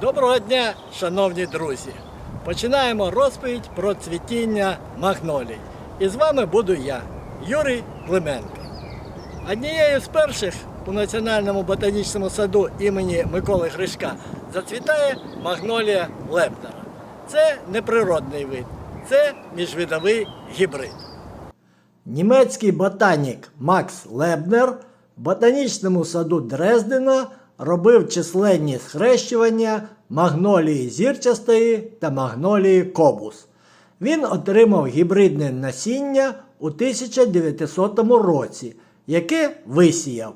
Доброго дня, шановні друзі! Починаємо розповідь про цвітіння магнолій. І з вами буду я, Юрій Клименко. Однією з перших у Національному ботанічному саду імені Миколи Гришка зацвітає магнолія Лепнера. Це неприродний вид, це міжвидовий гібрид. Німецький ботанік Макс Лебнер в ботанічному саду Дрездена робив численні схрещування магнолії зірчастої та магнолії кобус. Він отримав гібридне насіння у 1900 році, яке висіяв.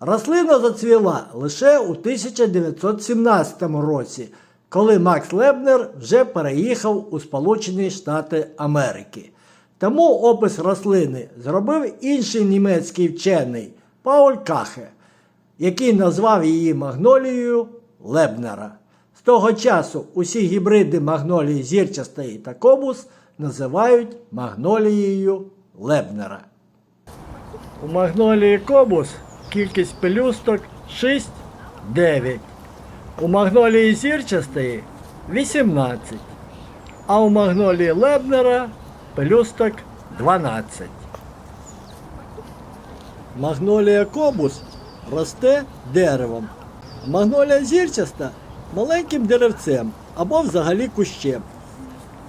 Рослина зацвіла лише у 1917 році, коли Макс Лебнер вже переїхав у Сполучені Штати Америки. Тому опис рослини зробив інший німецький вчений Пауль Кахе, який назвав її магнолією Лебнера. З того часу усі гібриди магнолії зірчастої та кобус називають магнолією Лебнера. У магнолії кобус кількість пелюсток 6-9. У магнолії зірчастої 18. А у магнолії Лебнера пелюсток 12. Магнолія кобус росте деревом. Магнолія зірчаста маленьким деревцем або взагалі кущем.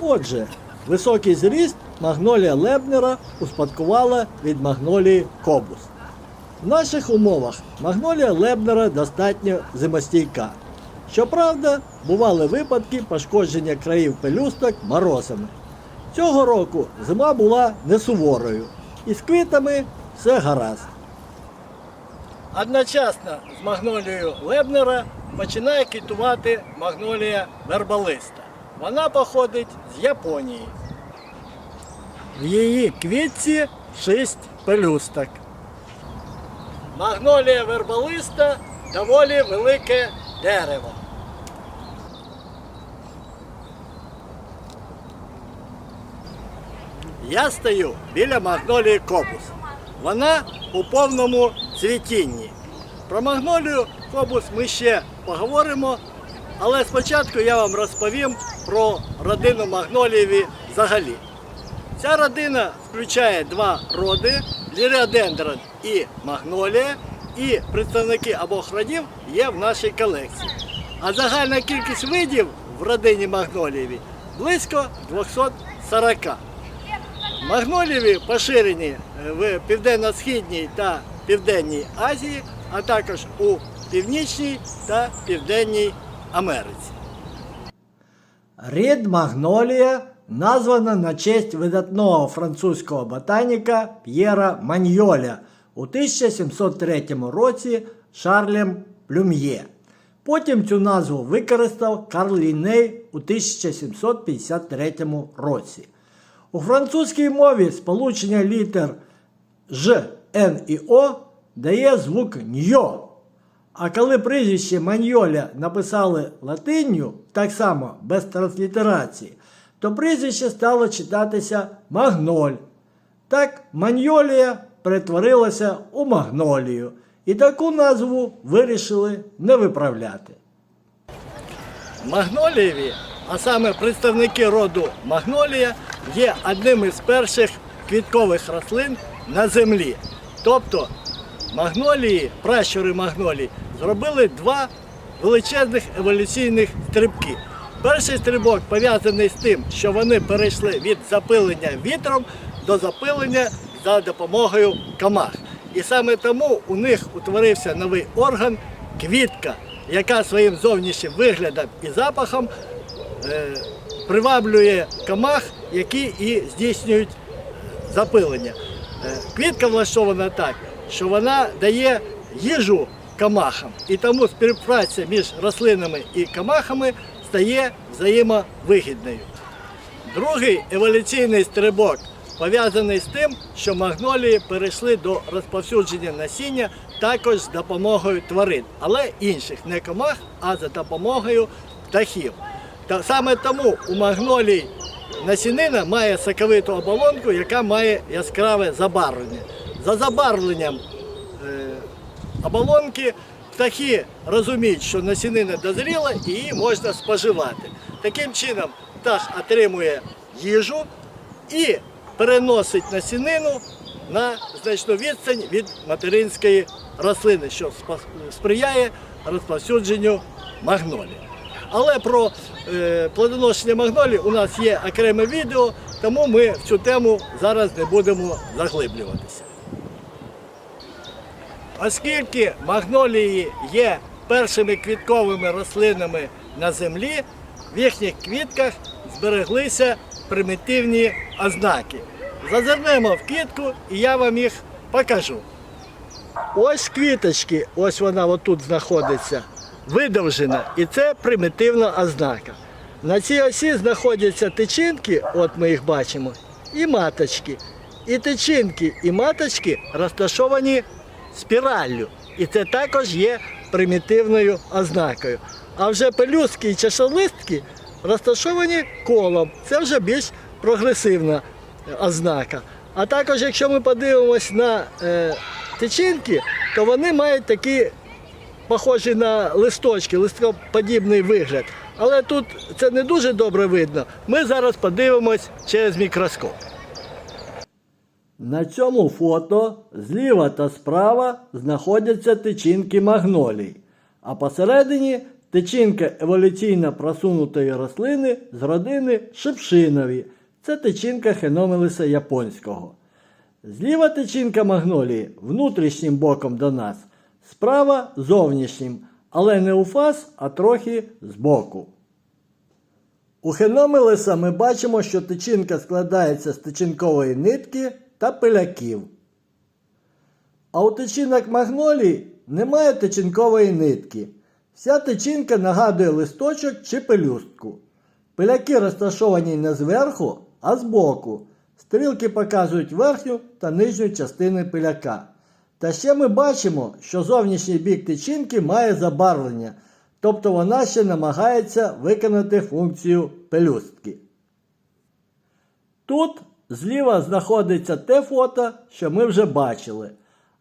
Отже, високий зріст магнолія Лебнера успадкувала від магнолії кобус. В наших умовах магнолія Лебнера достатньо зимостійка. Щоправда, бували випадки пошкодження країв пелюсток морозами. Цього року зима була не суворою, і з квітами все гаразд. Одночасно з магнолією Лебнера починає квітувати магнолія вербалиста. Вона походить з Японії. В її квітці шість пелюсток. Магнолія вербалиста доволі велике дерево. Я стою біля магнолії кобус. Вона у повному цвітінні. Про магнолію кобус ми ще поговоримо, але спочатку я вам розповім про родину магнолієві взагалі. Ця родина включає два роди ліріодендрон і магнолія, і представники обох родів є в нашій колекції. А загальна кількість видів в родині магнолієві близько 240. Магнолієві поширені е, в Південно-Східній та Південній Азії, а також у Північній та Південній Америці. Рід Магнолія названа на честь видатного французького ботаніка П'єра Маньйоля у 1703 році Шарлем Плюм'є. Потім цю назву використав Карл Ліней у 1753 році. У французькій мові сполучення літер Ж, Н і О дає звук ньо. А коли прізвище Маньоля написали латинню, так само без транслітерації, то прізвище стало читатися Магноль. Так Маньолія перетворилася у Магнолію, і таку назву вирішили не виправляти. Магнолієві, а саме представники роду Магнолія, є одним із перших квіткових рослин на землі. Тобто магнолії, пращури магнолії, зробили два величезних еволюційних стрибки. Перший стрибок пов'язаний з тим, що вони перейшли від запилення вітром до запилення за допомогою комах. І саме тому у них утворився новий орган квітка, яка своїм зовнішнім виглядом і запахом е, приваблює комах, які і здійснюють запилення. Квітка влаштована так, що вона дає їжу камахам. І тому співпраця між рослинами і камахами стає взаємовигідною. Другий еволюційний стрибок пов'язаний з тим, що магнолії перейшли до розповсюдження насіння також з допомогою тварин, але інших не комах, а за допомогою птахів. Та саме тому у магнолій насінина має соковиту оболонку, яка має яскраве забарвлення. За забарвленням е, оболонки птахи розуміють, що насінина дозріла і її можна споживати. Таким чином птах отримує їжу і переносить насінину на значну відстань від материнської рослини, що сприяє розповсюдженню магнолії. Але про е, плодоношення магнолії у нас є окреме відео, тому ми в цю тему зараз не будемо заглиблюватися. Оскільки магнолії є першими квітковими рослинами на землі, в їхніх квітках збереглися примітивні ознаки. Зазирнемо в квітку і я вам їх покажу. Ось квіточки, ось вона отут знаходиться, видовжена, і це примітивна ознака. На цій осі знаходяться тичинки, от ми їх бачимо, і маточки. І тичинки, і маточки розташовані спіраллю. І це також є примітивною ознакою. А вже пелюстки і чашолистки розташовані колом. Це вже більш прогресивна е, ознака. А також, якщо ми подивимось на е, тичинки, то вони мають такі похожі на листочки, листкоподібний вигляд. Але тут це не дуже добре видно. Ми зараз подивимось через мікроскоп. На цьому фото зліва та справа знаходяться тичинки магнолій, а посередині тичинка еволюційно просунутої рослини з родини шипшинові. Це тичинка хеномелиса японського. Зліва тичинка магнолії внутрішнім боком до нас, справа зовнішнім, але не у фас, а трохи збоку. У хеномелеса ми бачимо, що тичинка складається з тичинкової нитки та пиляків. А у тичинок магнолій немає тичинкової нитки. Вся тичинка нагадує листочок чи пелюстку. Пиляки розташовані не зверху, а збоку. Стрілки показують верхню та нижню частини пиляка. Та ще ми бачимо, що зовнішній бік тичинки має забарвлення, тобто вона ще намагається виконати функцію пелюстки. Тут зліва знаходиться те фото, що ми вже бачили,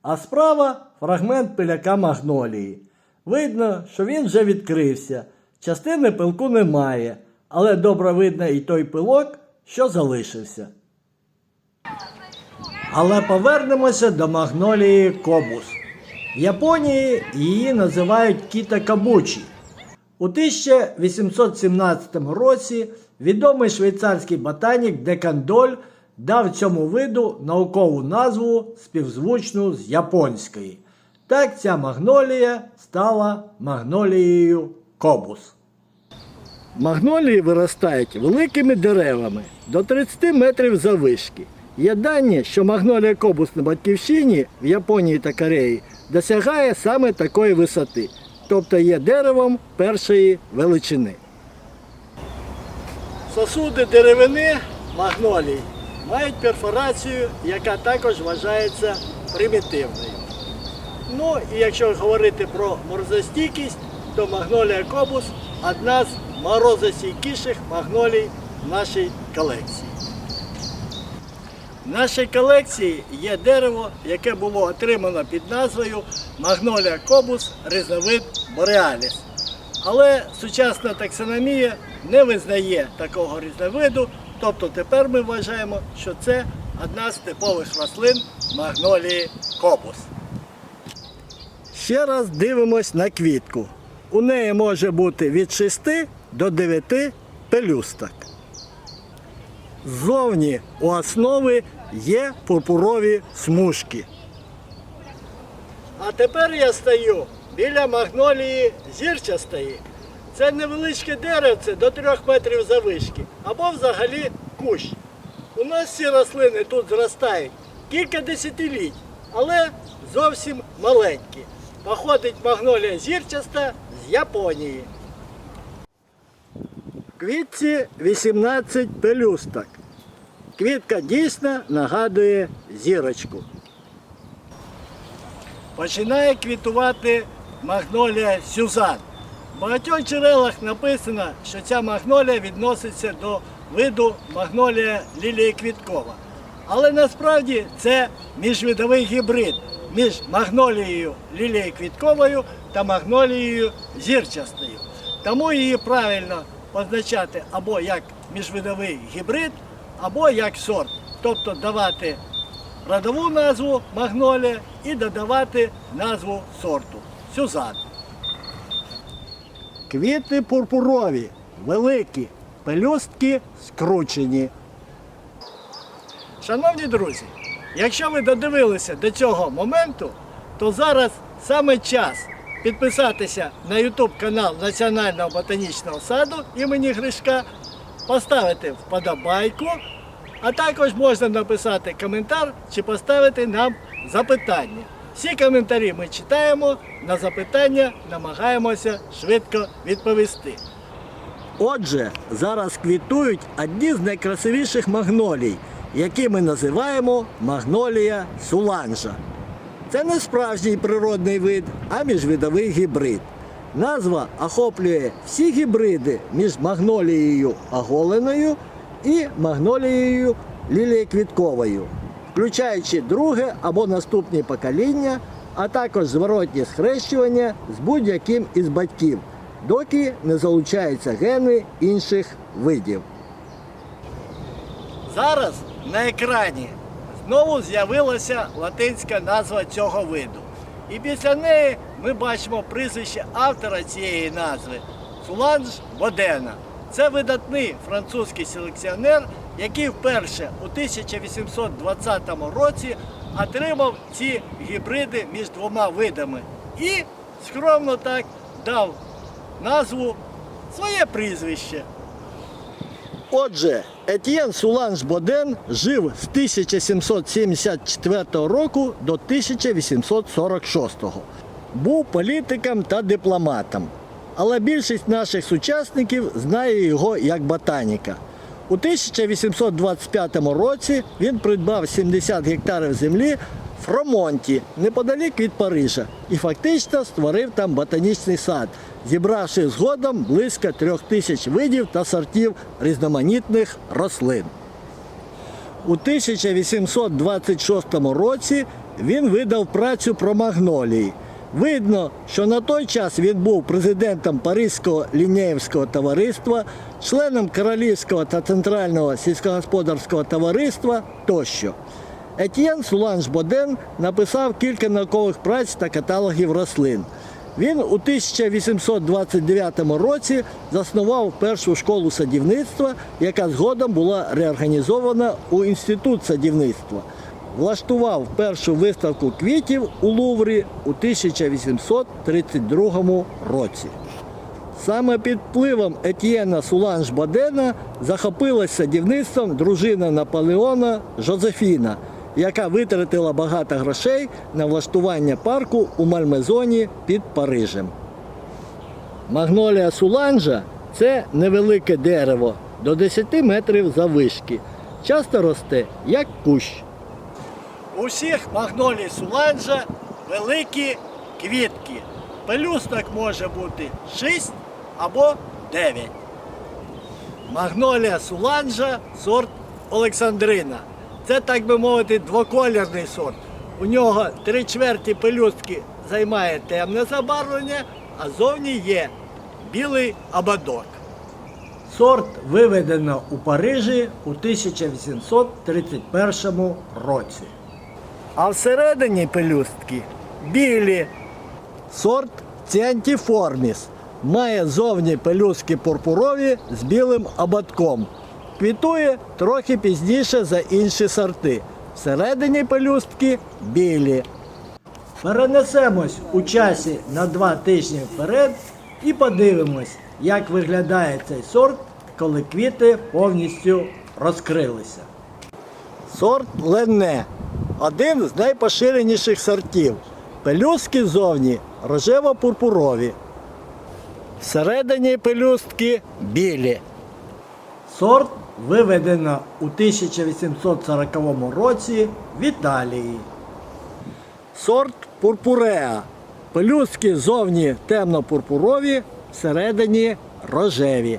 а справа фрагмент пиляка магнолії. Видно, що він вже відкрився. Частини пилку немає, але добре видно і той пилок, що залишився. Але повернемося до магнолії кобус. В Японії її називають кіта кабучі. У 1817 році відомий швейцарський ботанік Декандоль дав цьому виду наукову назву співзвучну з японської. Так ця магнолія стала магнолією кобус. Магнолії виростають великими деревами до 30 метрів завишки. Є дані, що магнолія кобус на батьківщині в Японії та Кореї досягає саме такої висоти, тобто є деревом першої величини. Сосуди деревини магнолій мають перфорацію, яка також вважається примітивною. Ну і якщо говорити про морозостійкість, то магнолія кобус одна з морозостійкіших магнолій в нашій колекції. В нашій колекції є дерево, яке було отримано під назвою Магнолія кобус різновид Бореаліс. Але сучасна таксономія не визнає такого різновиду, тобто тепер ми вважаємо, що це одна з типових рослин Магнолії кобус. Ще раз дивимось на квітку. У неї може бути від 6 до 9 пелюсток. Ззовні у основи є пурпурові смужки. А тепер я стою біля магнолії зірчастої. Це невеличке деревце до 3 метрів завишки або взагалі кущ. У нас ці рослини тут зростають кілька десятиліть, але зовсім маленькі. Походить магнолія зірчаста з Японії. Квітці 18 пелюсток. Квітка дійсно нагадує зірочку. Починає квітувати магнолія Сюзан. В багатьох джерелах написано, що ця магнолія відноситься до виду магнолія лілії квіткова. Але насправді це міжвидовий гібрид. між магнолією лілією квітковою та магнолією зірчастою. Тому її правильно позначати або як міжвидовий гібрид, або як сорт. Тобто давати родову назву магнолія і додавати назву сорту Сюзан. Квіти пурпурові, великі, пелюстки скручені. Шановні друзі, якщо ви додивилися до цього моменту, то зараз саме час підписатися на YouTube канал Національного ботанічного саду імені Гришка, поставити вподобайку, а також можна написати коментар чи поставити нам запитання. Всі коментарі ми читаємо, на запитання намагаємося швидко відповісти. Отже, зараз квітують одні з найкрасивіших магнолій, які ми називаємо магнолія суланжа. Це не справжній природний вид, а міжвидовий гібрид. Назва охоплює всі гібриди між магнолією оголеною і магнолією лілієквітковою, включаючи друге або наступні покоління, а також зворотні схрещування з будь-яким із батьків, доки не залучаються гени інших видів. Зараз на екрані знову з'явилася латинська назва цього виду. І після неї ми бачимо прізвище автора цієї назви Суланж Бодена. Це видатний французький селекціонер, який вперше у 1820 році отримав ці гібриди між двома видами і скромно так дав назву своє прізвище. Отже, Етьєн Суланж Боден жив з 1774 року до 1846. Був політиком та дипломатом. Але більшість наших сучасників знає його як ботаніка. У 1825 році він придбав 70 гектарів землі в Фромонті, неподалік від Парижа, і фактично створив там ботанічний сад, зібравши згодом близько трьох тисяч видів та сортів різноманітних рослин. У 1826 році він видав працю про магнолії. Видно, що на той час він був президентом Паризького лінєївського товариства, членом Королівського та Центрального сільськогосподарського товариства тощо. Етьєн Суланж Боден написав кілька наукових праць та каталогів рослин. Він у 1829 році заснував першу школу садівництва, яка згодом була реорганізована у інститут садівництва. Влаштував першу виставку квітів у Луврі у 1832 році. Саме під впливом Етьєна Суланж Бодена захопилась садівництвом дружина Наполеона Жозефіна, яка витратила багато грошей на влаштування парку у Мальмезоні під Парижем. Магнолія Суланжа це невелике дерево до 10 метрів завишки. Часто росте як кущ. У всіх магнолій Суланжа великі квітки. Пелюсток може бути 6 або 9. Магнолія Суланжа сорт Олександрина. Це, так би мовити, двоколірний сорт. У нього три чверті пелюстки займає темне забарвлення, а зовні є білий ободок. Сорт виведено у Парижі у 1831 році. А всередині пелюстки білі. Сорт Ціантіформіс. Має зовні пелюстки пурпурові з білим ободком. Квітує трохи пізніше за інші сорти. Всередині пелюстки білі. Перенесемось у часі на два тижні вперед і подивимось, як виглядає цей сорт, коли квіти повністю розкрилися. Сорт Ленне один з найпоширеніших сортів. Пелюстки зовні рожево-пурпурові. Всередині пелюстки білі. Сорт виведено у 1840 році в Італії. Сорт пурпуреа. Пелюстки зовні темно-пурпурові, всередині рожеві.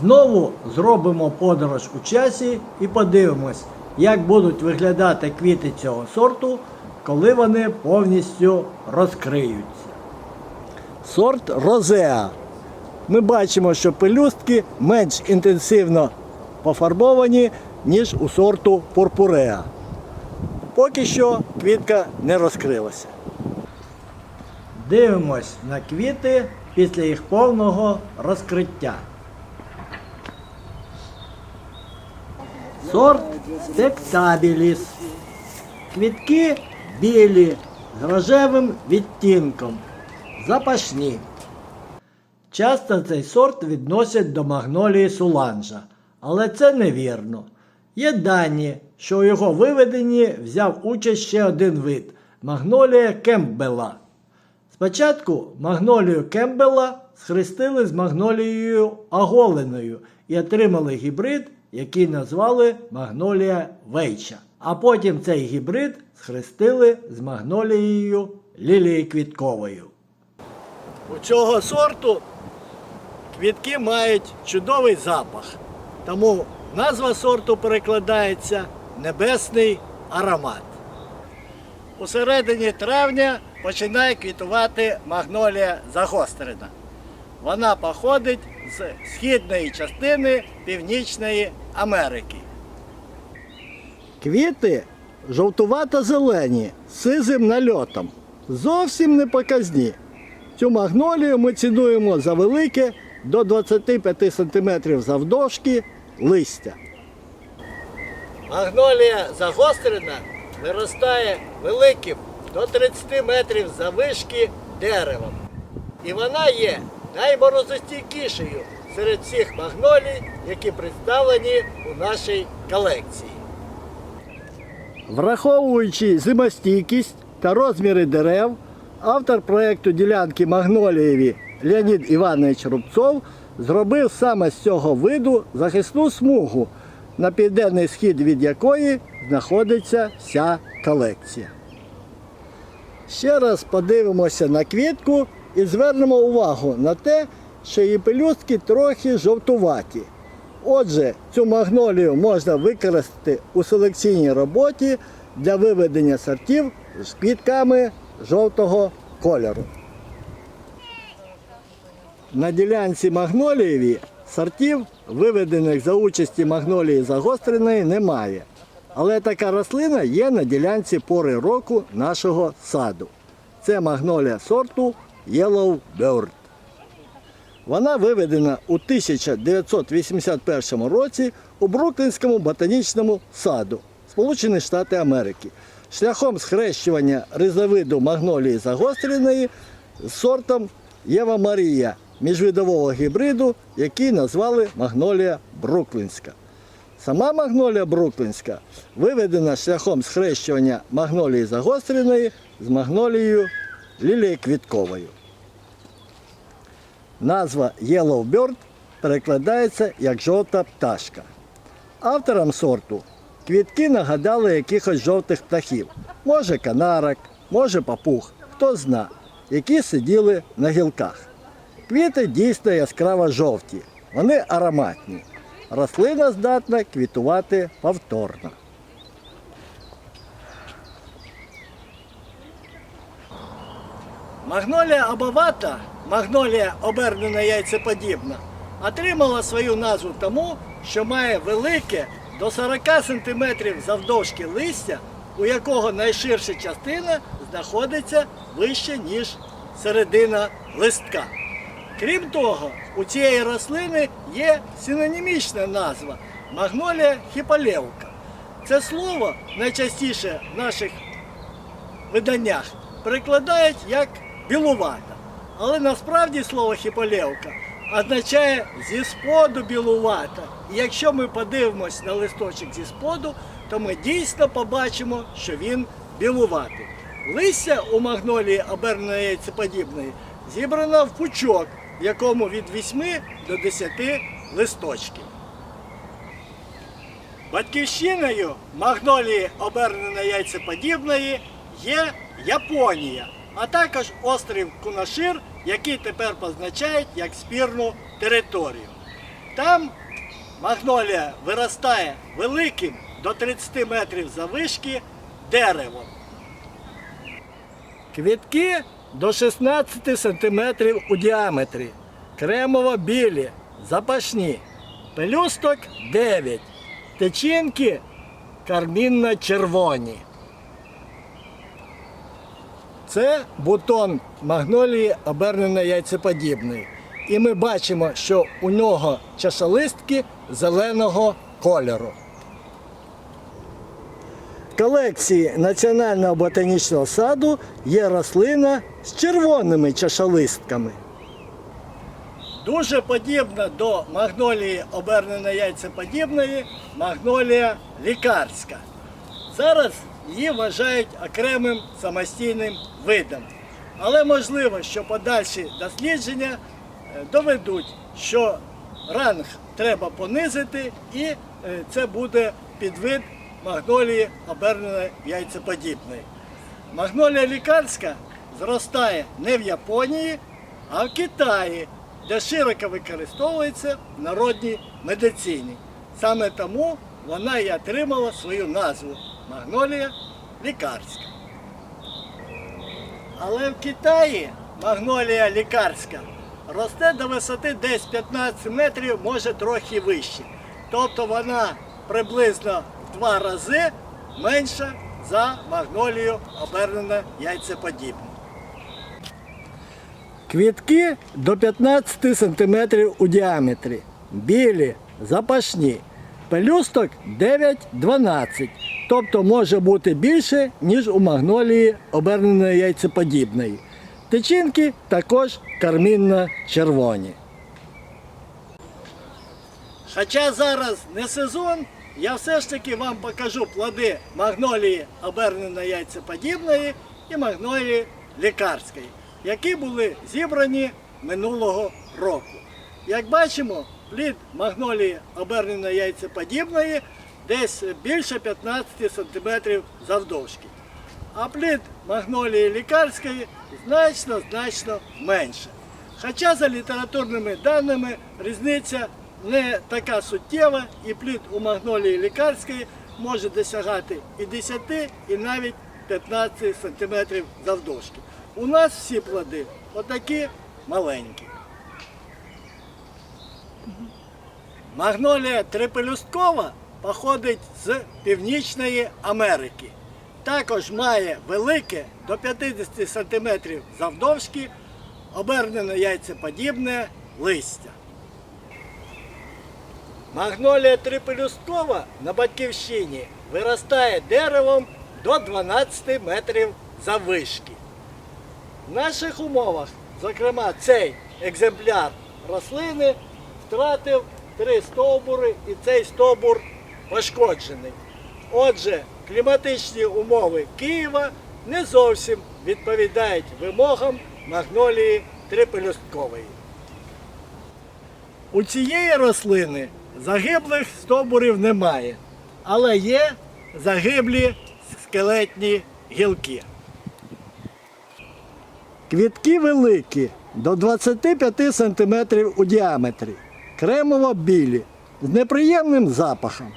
Знову зробимо подорож у часі і подивимось, як будуть виглядати квіти цього сорту, коли вони повністю розкриються. Сорт розеа. Ми бачимо, що пелюстки менш інтенсивно пофарбовані, ніж у сорту пурпуреа. Поки що квітка не розкрилася. Дивимось на квіти після їх повного розкриття. Сорт спектабіліс. Квітки білі з рожевим відтінком. Запашні. Часто цей сорт відносять до магнолії суланжа, але це невірно. Є дані, що у його виведенні взяв участь ще один вид магнолія Кемпбелла. Спочатку магнолію Кемпбелла схрестили з магнолією оголеною і отримали гібрид, який назвали Магнолія Вейча. А потім цей гібрид схрестили з магнолією лілії квітковою. У цього сорту квітки мають чудовий запах. Тому назва сорту перекладається небесний аромат. У середині травня починає квітувати магнолія загострена. Вона походить з східної частини Північної Америки. Квіти жовтувато-зелені з сизим нальотом. Зовсім не показні. Цю магнолію ми цінуємо за велике до 25 см завдовжки листя. Магнолія загострена виростає великим до 30 метрів завишки деревом. І вона є найморозостійкішою серед всіх магнолій, які представлені у нашій колекції. Враховуючи зимостійкість та розміри дерев, автор проєкту ділянки Магнолієві Леонід Іванович Рубцов зробив саме з цього виду захисну смугу, на південний схід від якої знаходиться вся колекція. Ще раз подивимося на квітку і звернемо увагу на те, що її пелюстки трохи жовтуваті. Отже, цю магнолію можна використати у селекційній роботі для виведення сортів з квітками жовтого кольору. На ділянці магнолієві сортів, виведених за участі магнолії загостреної, немає. Але така рослина є на ділянці пори року нашого саду. Це магнолія сорту Yellow Bird. Вона виведена у 1981 році у Бруклінському ботанічному саду, Сполучені Штати Америки, шляхом схрещування ризовиду магнолії загостреної з сортом Єва Марія міжвидового гібриду, який назвали магнолія Бруклінська. Сама магнолія Бруклінська виведена шляхом схрещування магнолії загостреної з магнолією лілії квітковою. Назва Yellow Bird перекладається як жовта пташка. Авторам сорту квітки нагадали якихось жовтих птахів. Може канарок, може папуг, хто зна, які сиділи на гілках. Квіти дійсно яскраво жовті, вони ароматні. Рослина здатна квітувати повторно. Магнолія обовата, магнолія обернена яйцеподібна, отримала свою назву тому, що має велике до 40 см завдовжки листя, у якого найширша частина знаходиться вище, ніж середина листка. Крім того, у цієї рослини є синонімічна назва магнолія хіполевка. Це слово найчастіше в наших виданнях перекладають як білувата. Але насправді слово хіполевка означає зі споду білувата. І якщо ми подивимось на листочок зі споду, то ми дійсно побачимо, що він білуватий. Листя у магнолії оберненої яйцеподібної зібрано в пучок, в якому від 8 до 10 листочків. Батьківщиною магнолії оберненої яйцеподібної є Японія, а також острів Кунашир, який тепер позначають як спірну територію. Там магнолія виростає великим до 30 метрів завишки деревом. Квітки до 16 см у діаметрі. Кремово-білі, запашні. Пелюсток 9. Течінки кармінно-червоні. Це бутон магнолії обернено яйцеподібний. І ми бачимо, що у нього чашолистки зеленого кольору. В колекції Національного ботанічного саду є рослина з червоними чашолистками. Дуже подібна до магнолії обернено яйцеподібної магнолія лікарська. Зараз її вважають окремим самостійним видом. Але можливо, що подальші дослідження е, доведуть, що ранг треба понизити, і е, це буде підвид магнолії оберненої яйцеподібної. Магнолія лікарська зростає не в Японії, а в Китаї, де широко використовується в народній медицині. Саме тому вона і отримала свою назву магнолія лікарська. Але в Китаї магнолія лікарська росте до висоти десь 15 метрів, може трохи вище. Тобто вона приблизно в два рази менша за магнолію обернена яйцеподібну. Квітки до 15 см у діаметрі. Білі, запашні. Пелюсток 9-12, тобто може бути більше, ніж у магнолії оберненої яйцеподібної. Тичинки також кармінно-червоні. Хоча зараз не сезон, я все ж таки вам покажу плоди магнолії оберненої яйцеподібної і магнолії лікарської, які були зібрані минулого року. Як бачимо, плід магнолії оберненої яйцеподібної десь більше 15 см завдовжки. А плід магнолії лікарської значно значно менше. Хоча за літературними даними різниця не така суттєва, і плід у магнолії лікарської може досягати і 10, і навіть 15 см завдовжки. У нас всі плоди отакі маленькі. Магнолія трипелюсткова походить з Північної Америки. Також має велике до 50 см завдовжки обернене яйцеподібне листя. Магнолія трипелюсткова на батьківщині виростає деревом до 12 метрів заввишки. В наших умовах, зокрема, цей екземпляр рослини втратив три стовбури і цей стовбур пошкоджений. Отже, кліматичні умови Києва не зовсім відповідають вимогам магнолії трипелюсткової. У цієї рослини загиблих стовбурів немає, але є загиблі скелетні гілки. Квітки великі, до 25 см у діаметрі, кремово-білі, з неприємним запахом.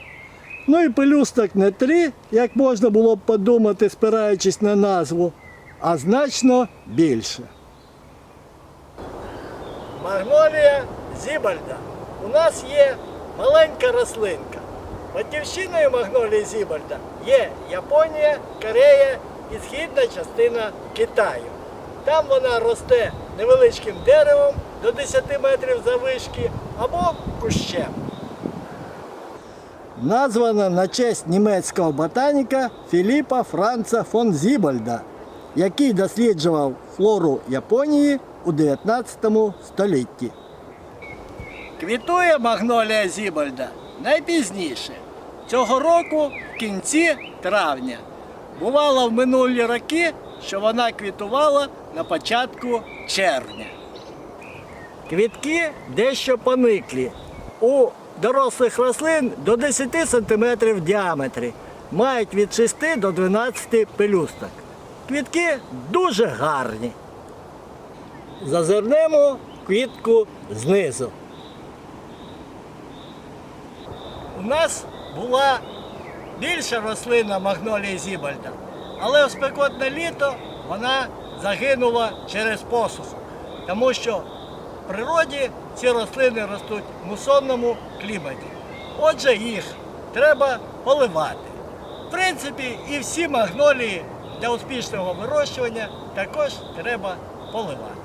Ну і пелюсток не три, як можна було б подумати, спираючись на назву, а значно більше. Магнолія Зібальда. У нас є маленька рослинка. Батьківщиною магнолії Зібальда є Японія, Корея і східна частина Китаю. Там вона росте невеличким деревом до 10 метрів завишки або кущем. Названа на честь німецького ботаніка Філіпа Франца фон Зібальда, який досліджував флору Японії у 19 столітті. Квітує магнолія Зібальда найпізніше. Цього року в кінці травня. Бувало в минулі роки, що вона квітувала на початку червня. Квітки дещо пониклі. У дорослих рослин до 10 см в діаметрі. Мають від 6 до 12 пелюсток. Квітки дуже гарні. Зазирнемо квітку знизу. У нас була більша рослина магнолії Зібальда, але в спекотне літо вона загинула через посуху. Тому що в природі ці рослини ростуть в мусонному кліматі. Отже, їх треба поливати. В принципі, і всі магнолії для успішного вирощування також треба поливати.